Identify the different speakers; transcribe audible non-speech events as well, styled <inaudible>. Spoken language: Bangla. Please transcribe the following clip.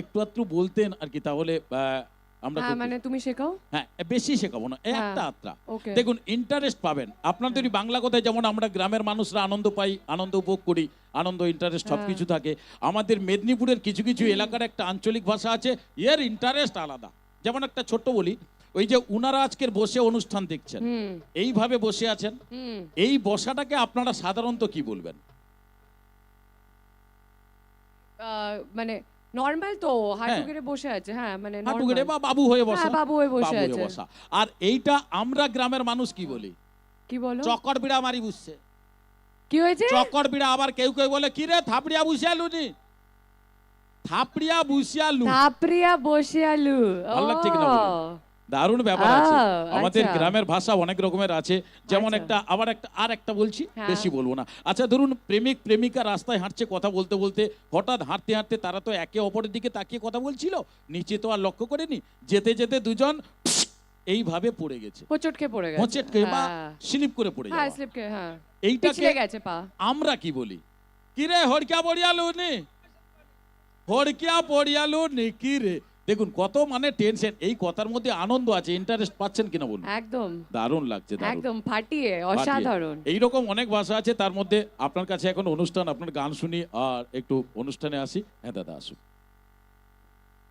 Speaker 1: একটু বলতেন আর কি তাহলে আমরা
Speaker 2: হ্যাঁ মানে তুমি শেখাও?
Speaker 1: হ্যাঁ বেশি শেখাবো না
Speaker 2: হ্যাঁ।
Speaker 1: একটা আত্রা। দেখুন ইন্টারেস্ট পাবেন। আপনাদের ওই বাংলা কথায় যেমন আমরা গ্রামের মানুষরা আনন্দ পাই আনন্দ উপভোগ করি আনন্দ ইন্টারেস্ট সব
Speaker 2: হ্যাঁ।
Speaker 1: কিছু থাকে। আমাদের মেদিনীপুরের কিছু কিছু এলাকার একটা আঞ্চলিক ভাষা আছে এর ইন্টারেস্ট আলাদা। যেমন একটা ছোট্ট বলি ওই যে উনারা আজকের বসে অনুষ্ঠান দেখছেন এইভাবে বসে আছেন এই বসাটাকে আপনারা সাধারণত কি বলবেন?
Speaker 2: মানে নর্মাল তো হাঁটু
Speaker 1: হ্যাঁ।
Speaker 2: গেড়ে বসে আছে হ্যাঁ মানে
Speaker 1: হাঁটু গেড়ে বা বাবু হয়ে বসা।
Speaker 2: হ্যাঁ বাবু হয়ে বসে আছে।
Speaker 1: বসা। আর এইটা আমরা গ্রামের মানুষ কি বলি?
Speaker 2: কি বলো?
Speaker 1: চকর বিড়া মারি বুঝছে।
Speaker 2: কি হয়েছে?
Speaker 1: চকর বিড়া আবার কেউ কেউ বলে কি রে থাপড়িয়া বুঝিয়া নি? থাপড়িয়া বুঝিয়ালু
Speaker 2: থাপড়িয়া বসে আলু
Speaker 1: ভালো লাগছে কিনা? দারুণ ব্যাপার আছে। আমাদের
Speaker 2: আচ্ছা।
Speaker 1: গ্রামের ভাষা অনেক রকমের আছে। যেমন
Speaker 2: আচ্ছা।
Speaker 1: একটা আবার একটা আর একটা বলছি
Speaker 2: হ্যাঁ।
Speaker 1: বেশি বলব না। আচ্ছা ধরুন প্রেমিক প্রেমিকা রাস্তায় হাঁটছে কথা বলতে বলতে হঠাৎ হাঁটতে হাঁটতে তারা তো একে অপরের দিকে তাকিয়ে কথা বলছিল নিচে তো আর লক্ষ্য করেনি। যেতে যেতে দুজন <sniffs> এইভাবে পড়ে গেছে।
Speaker 2: হোঁচট খেয়ে পড়ে গেছে।
Speaker 1: হোঁচেট খেয়ে বা
Speaker 2: হ্যাঁ।
Speaker 1: স্লিপ করে পড়ে
Speaker 2: হ্যাঁ স্লিপ খেয়ে হ্যাঁ।
Speaker 1: এইটাকে
Speaker 2: গেছে পা।
Speaker 1: আমরা কি বলি? কি রে হড়কিয়া পড়িয়ালু নি হড়কিয়া পড়িয়ালু নি কি রে দেখুন কত মানে টেনশন এই কথার মধ্যে আনন্দ আছে ইন্টারেস্ট পাচ্ছেন কিনা বলুন।
Speaker 2: একদম।
Speaker 1: দারুণ লাগছে
Speaker 2: একদম ফাটিয়ে। অসাধারণ।
Speaker 1: এইরকম অনেক ভাষা আছে তার মধ্যে আপনার কাছে এখন অনুষ্ঠান আপনার গান শুনি আর একটু অনুষ্ঠানে আসি। হ্যাঁ দাদা আসুন।